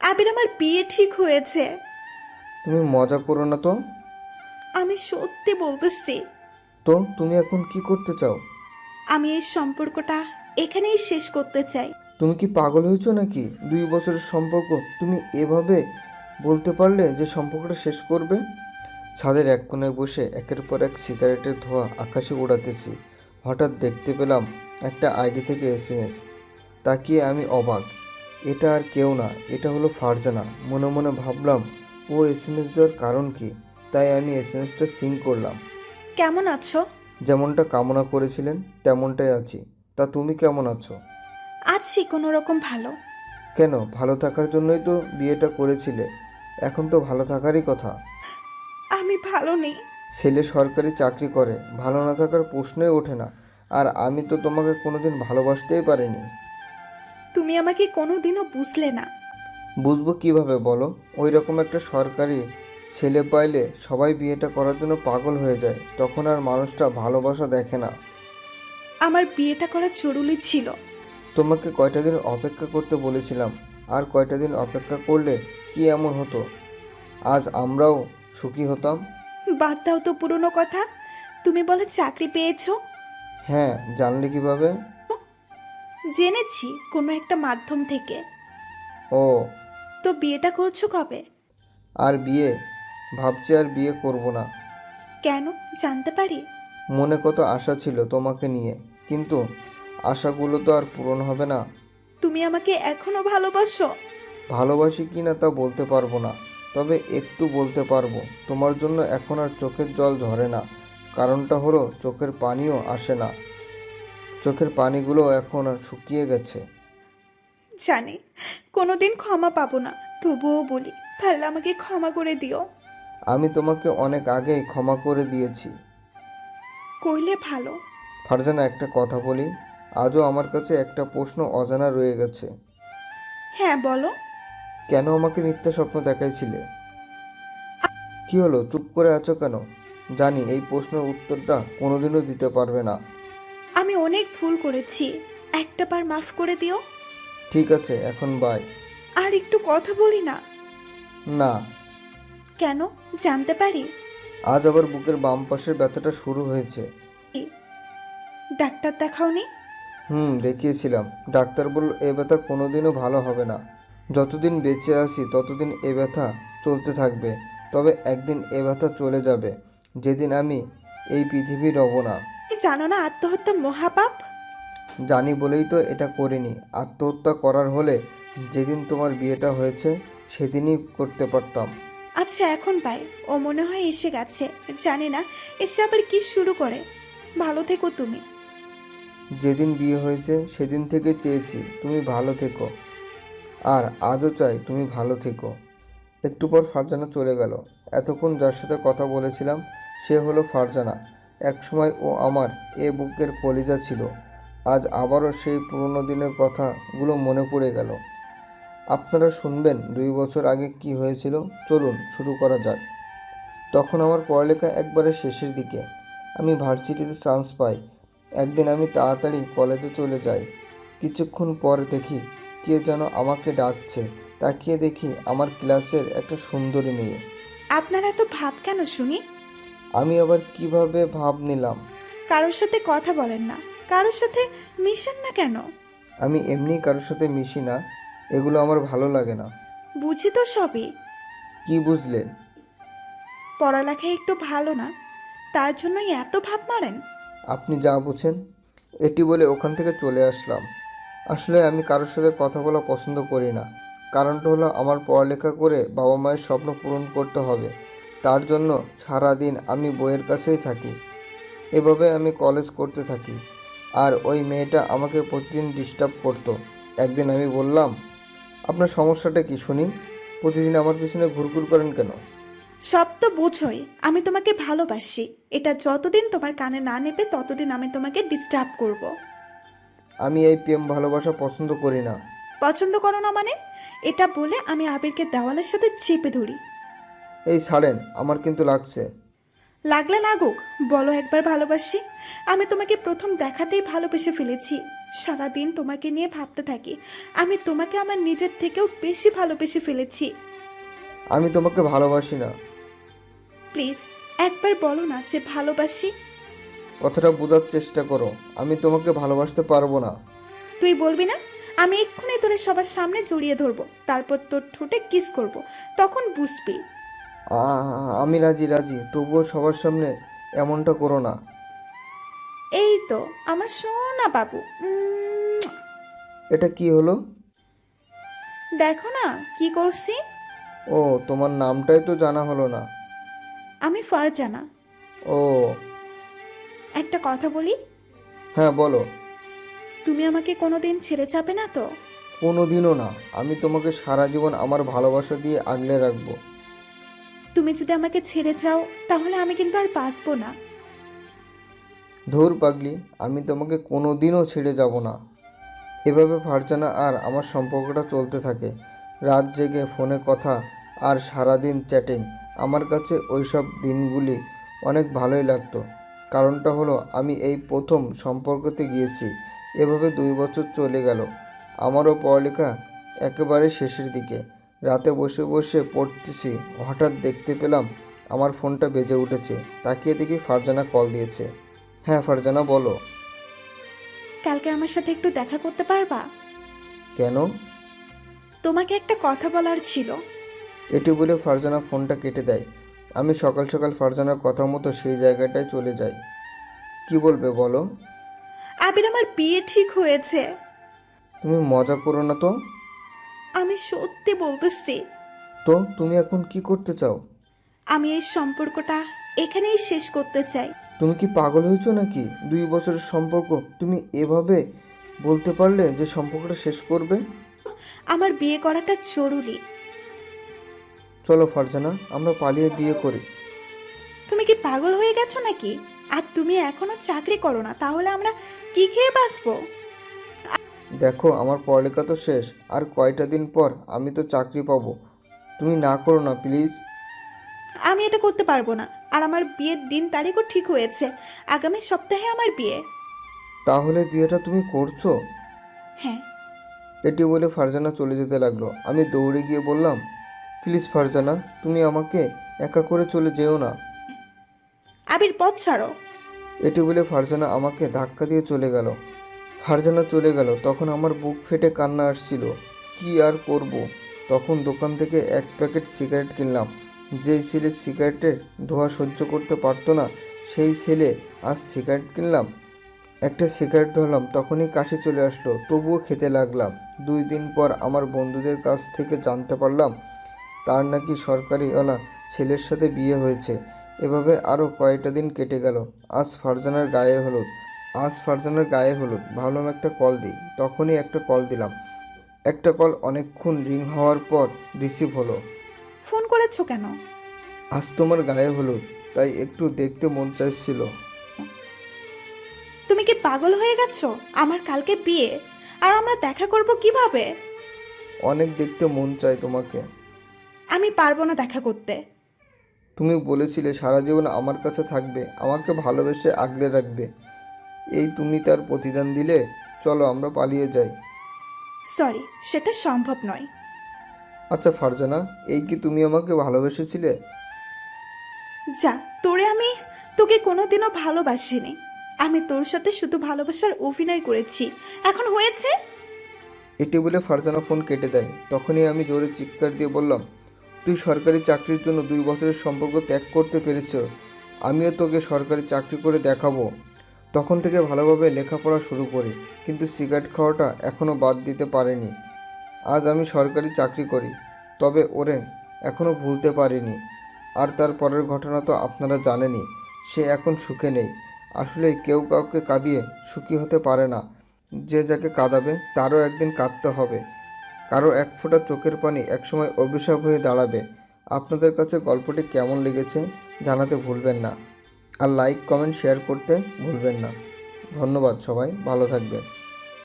আবির আমার বিয়ে ঠিক হয়েছে। তুমি মজা করো না তো। আমি সত্যি বলতেছি। তো তুমি এখন কি করতে চাও? আমি এই সম্পর্কটা এখানেই শেষ করতে চাই। তুমি কি পাগল হয়েছো নাকি? দুই বছরের সম্পর্ক তুমি এভাবে বলতে পারলে যে সম্পর্কটা শেষ করবে? ছাদের এক কোণায় বসে একের পর এক সিগারেটের ধোঁয়া আকাশে উড়াতেছি। হঠাৎ দেখতে পেলাম একটা আইডি থেকে এসএমএস তাকিয়ে আমি অবাক। এটা আর কেউ না এটা হলো ফারজানা। মনে মনে ভাবলাম ও এস এম এস দেওয়ার কারণ কি? তাই আমি এসএমএসটা সিং করলাম। কেমন আছো? যেমনটা কামনা করেছিলেন তেমনটাই আছি। তা তুমি কেমন আছো? আছি কোনো রকম ভালো। কেন? ভালো থাকার জন্যই তো বিয়েটা করেছিলে। এখন তো ভালো থাকারই কথা। আমি ভালো নেই। ছেলে সরকারি চাকরি করে ভালো না থাকার প্রশ্নই ওঠে না। আর আমি তো তোমাকে কোনোদিন ভালোবাসতেই পারিনি। তুমি আমাকে কোনোদিনও বুঝলে না। বুঝব কীভাবে বলো? ওই রকম একটা সরকারি ছেলে পাইলে সবাই বিয়েটা করার জন্য পাগল হয়ে যায়। তখন আর মানুষটা ভালোবাসা দেখে না। আমার বিয়েটা করা জরুরি ছিল। তোমাকে কয়টা দিন অপেক্ষা করতে বলেছিলাম। আর কয়টা দিন অপেক্ষা করলে কি এমন হতো? আজ আমরাও সুখী হতাম। বাদ দাও তো পুরনো কথা। তুমি বলে চাকরি পেয়েছ। হ্যাঁ জানলে কীভাবে? জেনেছি কোনো একটা মাধ্যম থেকে। ও। তো বিয়েটা করছ কবে? আর বিয়ে? ভাবছি আর বিয়ে করব না। কেন? জানতে পারি। মনে কত আশা ছিল তোমাকে নিয়ে কিন্তু আশাগুলো তো আর পূরণ হবে না। তুমি আমাকে এখনও ভালোবাসো? ভালোবাসি কি না তা বলতে পারব না তবে একটু বলতে পারব তোমার জন্য এখন আর চোখের জল ঝরে না কারণটা হলো চোখের পানিও আসে না। চোখের পানিগুলো এখন আর শুকিয়ে গেছে। জানি কোনোদিন ক্ষমা পাবো না তবুও বলি তাহলে আমাকে ক্ষমা করে দিও। আমি তোমাকে অনেক আগেই ক্ষমা করে দিয়েছি। করলে ভালো। ফারজানা একটা কথা বলি আজও আমার কাছে একটা প্রশ্ন অজানা রয়ে গেছে। হ্যাঁ বলো। কেন আমাকে মিথ্যা স্বপ্ন দেখাইছিলে? কি হলো চুপ করে আছো কেন? জানি এই প্রশ্নের উত্তরটা কোনোদিনও দিতে পারবে না। আমি অনেক ভুল করেছি। একটা বার মাফ করে দিও। ঠিক আছে এখন বাই আর একটু কথা বলি না? না। কেন? জানতে পারি? আজ আবার বুকের বাম পাশের ব্যথাটা শুরু হয়েছে। ডাক্তার দেখাওনি? হুম দেখিয়েছিলাম। ডাক্তার বলল এ ব্যথা কোনোদিনও ভালো হবে না। যতদিন বেঁচে আছি ততদিন এ ব্যথা চলতে থাকবে। তবে একদিন এ ব্যথা চলে যাবে। যেদিন আমি এই পৃথিবী রব না। জানো না আত্মহত্যা মহাপাপ? জানি বলেই তো এটা করিনি। আত্মহত্যা করার হলে যেদিন তোমার বিয়েটা হয়েছে সেদিনই করতে পারতাম। আচ্ছা এখন পাই। ও মনে হয় এসে গেছে। জানি না এসে আবার কি শুরু করে? ভালো থেকো তুমি। যেদিন বিয়ে হয়েছে সেদিন থেকে চেয়েছি তুমি ভালো থেকো। আর আজও চাই তুমি ভালো থেকো। একটু পর ফারজানা চলে গেল। এতক্ষণ যার সাথে কথা বলেছিলাম সে হলো ফারজানা। একসময় ও আমার এ বুকের কলিজা ছিল। আজ আবারও সেই পুরনো দিনের কথাগুলো মনে পড়ে গেল। আপনারা শুনবেন দুই বছর আগে কি হয়েছিল। চলুন শুরু করা যাক। তখন আমার পড়ালেখা একবারে শেষের দিকে। আমি ভার্সিটিতে চান্স পাই। একদিন আমি তাড়াতাড়ি কলেজে চলে যাই। কিছুক্ষণ পর দেখি কে যেন আমাকে ডাকছে। তাকিয়ে দেখি আমার ক্লাসের একটা সুন্দরী মেয়ে। আপনারা তো ভাব কেন শুনি? আমি আবার কীভাবে ভাব নিলাম? কারোর সাথে কথা বলেন না। কারোর সাথে মিশেন না কেন? আমি এমনি কারোর সাথে মিশি না। এগুলো আমার ভালো লাগে না। বুঝি তো সবই। কি বুঝলেন? পড়ালেখায় একটু ভালো না। তার জন্যই এত ভাব মারেন? আপনি যা বুঝেন এটি বলে ওখান থেকে চলে আসলাম। আসলে আমি কারোর সাথে কথা বলা পছন্দ করি না। কারণটা হলো আমার পড়ালেখা করে বাবা মায়ের স্বপ্ন পূরণ করতে হবে। তার জন্য সারা দিন আমি বইয়ের কাছেই থাকি। এভাবে আমি কলেজ করতে থাকি। আর ওই মেয়েটা আমাকে প্রতিদিন ডিস্টার্ব করতো। একদিন আমি বললাম আপনার সমস্যাটা কি শুনি? প্রতিদিন আমার পিছনে ঘুরঘুর করেন কেন? সব তো বোঝোই। আমি তোমাকে ভালোবাসি। এটা যতদিন তোমার কানে না নেবে ততদিন আমি তোমাকে ডিস্টার্ব করব। আমি এই প্রেম ভালোবাসা পছন্দ করি না। পছন্দ করো না মানে? এটা বলে আমি আবিরকে দেওয়ালের সাথে চেপে ধরি। এই ছাড়েন আমার কিন্তু লাগছে। লাগলে লাগুক বলো একবার ভালোবাসি। আমি তোমাকে প্রথম দেখাতেই ভালোবেসে ফেলেছি। সারাদিন তোমাকে নিয়ে ভাবতে থাকি। আমি তোমাকে আমার নিজের থেকেও বেশি ভালোবেসে ফেলেছি। আমি তোমাকে ভালোবাসি না। প্লিজ একবার বলো না যে ভালোবাসি। কথাটা বোঝার চেষ্টা করো আমি তোমাকে ভালোবাসতে পারব না। তুই বলবি না? আমি এক্ষুনি তোরে সবার সামনে জড়িয়ে ধরবো তারপর তোর ঠোঁটে কিস করব তখন বুঝবি। আমি রাজি রাজি। তবুও সবার সামনে এমনটা করো না। এই তো আমার সোনা বাবু। উম, এটা কি হলো? দেখো না কি করছি? ও তোমার নামটাই তো জানা হলো না। আমি ফারজানা। ও। একটা কথা বলি? হ্যাঁ বলো। তুমি আমাকে কোনোদিন ছেড়ে যাবে না তো? কোনোদিনও না। আমি তোমাকে সারা জীবন আমার ভালোবাসা দিয়ে আগলে রাখব। তুমি যদি আমাকে ছেড়ে যাও, তাহলে আমি কিন্তু আর বাঁচবো না। ধুর পাগলি, আমি তোমাকে কোনোদিনও ছেড়ে যাব না। এভাবে ফারজানা আর আমার সম্পর্কটা চলতে থাকে। রাত জেগে ফোনে কথা আর সারাদিন চ্যাটিং। আমার কাছে ওইসব দিনগুলি অনেক ভালোই লাগতো। কারণটা হলো, আমি এই প্রথম সম্পর্কতে গিয়েছি। এভাবে দুই বছর চলে গেল। আমারও পড়ালেখা একেবারে শেষের দিকে। রাতে বসে বসে পড়তেছি। হঠাৎ দেখতে পেলাম আমার ফোনটা বেজে উঠেছে। তাকিয়ে দেখি ফারজানা কল দিয়েছে। হ্যাঁ ফারজানা বলো। কালকে আমার সাথে একটু দেখা করতে পারবা? কেন? তোমাকে একটা কথা বলার ছিল। এটি বলে ফারজানা ফোনটা কেটে দেয়। আমি সকাল সকাল ফারজানার কথা মতো সেই জায়গাটায় চলে যাই। কি বলবে বলো? আবির আমার বিয়ে ঠিক হয়েছে। তুমি মজা করো না তো? আমি সত্যি বলতেছি। তো তুমি এখন কি করতে চাও? আমি এই সম্পর্কটা এখানেই শেষ করতে চাই। তুমি কি পাগল হয়েছো নাকি? দুই বছরের সম্পর্ক তুমি এভাবে বলতে পারলে যে সম্পর্কটা শেষ করবে? আমার বিয়ে করাটা জরুরি। চলো ফারজানা আমরা পালিয়ে বিয়ে করি। তুমি কি পাগল হয়ে গেছো নাকি? আর তুমি এখনও চাকরি করো না তাহলে আমরা কি খেয়ে বাঁচবো? দেখো আমার পড়ালেখা তো শেষ আর কয়টা দিন পর আমি তো চাকরি পাবো। তুমি না করো না প্লিজ। আমি এটা করতে পারব না আর আমার বিয়ের দিন তারিখও ঠিক হয়েছে। আগামী সপ্তাহে আমার বিয়ে। তাহলে বিয়েটা তুমি করছ? হ্যাঁ। এটি বলে ফারজানা চলে যেতে লাগল। আমি দৌড়ে গিয়ে বললাম প্লিজ ফারজানা তুমি আমাকে একা করে চলে যেও না। আবির পথ ছাড়ো। এটি বলে ফারজানা আমাকে ধাক্কা দিয়ে চলে গেল। ফারজানা চলে গেল। তখন আমার বুক ফেটে কান্না আসছিল। কি আর করব? তখন দোকান থেকে এক প্যাকেট সিগারেট কিনলাম। যেই ছেলে সিগারেটের ধোঁয়া সহ্য করতে পারতো না, সেই ছেলে আজ সিগারেট কিনলাম। একটা সিগারেট ধরলাম, তখনই কাশি চলে আসলো। তবুও খেতে লাগলাম। দুই দিন পর আমার বন্ধুদের কাছ থেকে জানতে পারলাম, তার নাকি সরকারিওয়ালা ছেলের সাথে বিয়ে হয়েছে। এভাবে আরও কয়েকটা দিন কেটে গেল। আজ ফারজানার গায়ে হলুদ। আজ ফারজানার গায়ে হলুদ। ভাবলাম একটা কল দিই। তখনই একটা কল দিলাম। একটা কল অনেকক্ষণ রিং হওয়ার পর রিসিভ হলো। ফোন করেছ কেন? আজ তোমার গায়ে হলুদ তাই একটু দেখতে মন চাইছিল। তুমি কি পাগল হয়ে গেছো? আমার কালকে বিয়ে আর আমরা দেখা করব কীভাবে? অনেক দেখতে মন চায় তোমাকে। আমি পারব না দেখা করতে। তুমি বলেছিলে সারা জীবন আমার কাছে থাকবে আমাকে ভালোবেসে আগলে রাখবে। এই তুমি তার প্রতিদান দিলে চলো আমরা পালিয়ে যাই। সরি সেটা সম্ভব নয়। আচ্ছা ফারজানা এই কি তুমি আমাকে ভালোবেসেছিলে? যা তোরে আমি তোকে কোনোদিনও ভালোবাসিনি। আমি তোর সাথে শুধু ভালোবাসার অভিনয় করেছি। এখন হয়েছে? এটি বলে ফারজানা ফোন কেটে দেয়। তখনই আমি জোরে চিৎকার দিয়ে বললাম তুই সরকারি চাকরির জন্য দুই বছরের সম্পর্ক ত্যাগ করতে পেরেছ। আমিও তোকে সরকারি চাকরি করে দেখাবো। তখন থেকে ভালোভাবে লেখাপড়া শুরু করি, কিন্তু সিগারেট খাওয়াটা এখনও বাদ দিতে পারিনি। আজ আমি সরকারি চাকরি করি, তবে ওরে এখনও ভুলতে পারিনি। আর তার পরের ঘটনা তো আপনারা জানেনই, সে এখন সুখে নেই। আসলে কেউ কাউকে কাঁদিয়ে সুখী হতে পারে না। যে যাকে কাঁদাবে, তারও একদিন কাঁদতে হবে। কারও এক ফোঁটা চোখের পানি একসময় অভিশাপ হয়ে দাঁড়াবে। আপনাদের কাছে গল্পটি কেমন লেগেছে জানাতে ভুলবেন না। আর লাইক কমেন্ট শেয়ার করতে ভুলবেন না। ধন্যবাদ সবাই ভালো থাকবেন।